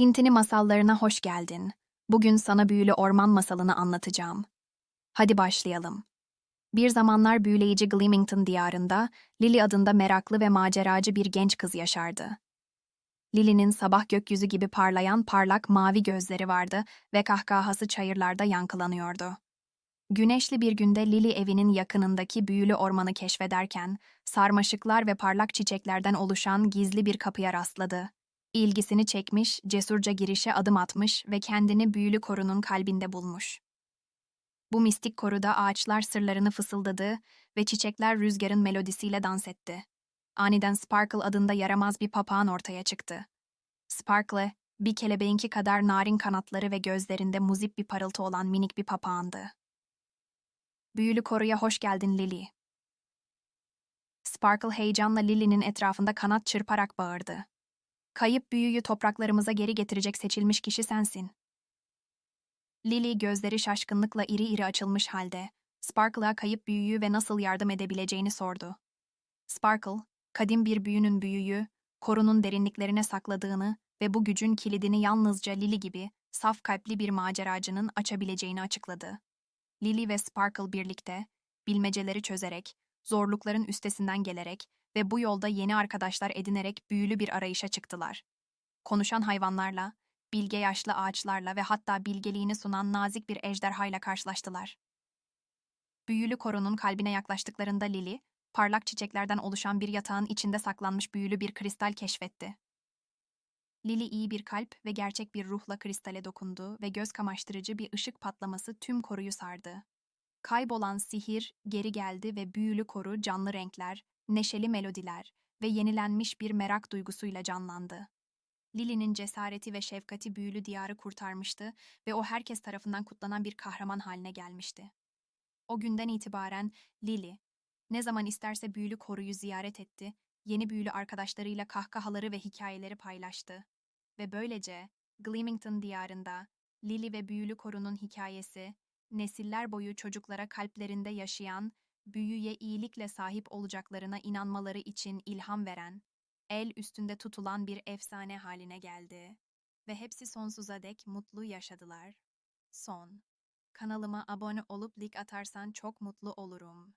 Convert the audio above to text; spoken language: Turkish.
Tintini masallarına hoş geldin. Bugün sana büyülü orman masalını anlatacağım. Hadi başlayalım. Bir zamanlar büyüleyici Gleamington diyarında Lily adında meraklı ve maceracı bir genç kız yaşardı. Lily'nin sabah gökyüzü gibi parlayan parlak mavi gözleri vardı ve kahkahası çayırlarda yankılanıyordu. Güneşli bir günde Lily evinin yakınındaki büyülü ormanı keşfederken, sarmaşıklar ve parlak çiçeklerden oluşan gizli bir kapıya rastladı. İlgisini çekmiş, cesurca girişe adım atmış ve kendini büyülü korunun kalbinde bulmuş. Bu mistik koruda ağaçlar sırlarını fısıldadı ve çiçekler rüzgarın melodisiyle dans etti. Aniden Sparkle adında yaramaz bir papağan ortaya çıktı. Sparkle, bir kelebeğinki kadar narin kanatları ve gözlerinde muzip bir parıltı olan minik bir papağandı. Büyülü koruya hoş geldin Lily. Sparkle heyecanla Lily'nin etrafında kanat çırparak bağırdı. Kayıp büyüyü topraklarımıza geri getirecek seçilmiş kişi sensin. Lily gözleri şaşkınlıkla iri iri açılmış halde, Sparkle'a kayıp büyüyü ve nasıl yardım edebileceğini sordu. Sparkle, kadim bir büyünün büyüyü, korunun derinliklerine sakladığını ve bu gücün kilidini yalnızca Lily gibi saf kalpli bir maceracının açabileceğini açıkladı. Lily ve Sparkle birlikte, bilmeceleri çözerek, zorlukların üstesinden gelerek ve bu yolda yeni arkadaşlar edinerek büyülü bir arayışa çıktılar. Konuşan hayvanlarla, bilge yaşlı ağaçlarla ve hatta bilgeliğini sunan nazik bir ejderhayla karşılaştılar. Büyülü korunun kalbine yaklaştıklarında Lily, parlak çiçeklerden oluşan bir yatağın içinde saklanmış büyülü bir kristal keşfetti. Lily iyi bir kalp ve gerçek bir ruhla kristale dokundu ve göz kamaştırıcı bir ışık patlaması tüm koruyu sardı. Kaybolan sihir geri geldi ve büyülü koru canlı renkler, neşeli melodiler ve yenilenmiş bir merak duygusuyla canlandı. Lily'nin cesareti ve şefkati büyülü diyarı kurtarmıştı ve o herkes tarafından kutlanan bir kahraman haline gelmişti. O günden itibaren Lily, ne zaman isterse büyülü koruyu ziyaret etti, yeni büyülü arkadaşlarıyla kahkahaları ve hikayeleri paylaştı. Ve böylece Gleamington diyarında Lily ve büyülü korunun hikayesi, nesiller boyu çocuklara kalplerinde yaşayan, büyüye iyilikle sahip olacaklarına inanmaları için ilham veren, el üstünde tutulan bir efsane haline geldi. Ve hepsi sonsuza dek mutlu yaşadılar. Son. Kanalıma abone olup lik atarsan çok mutlu olurum.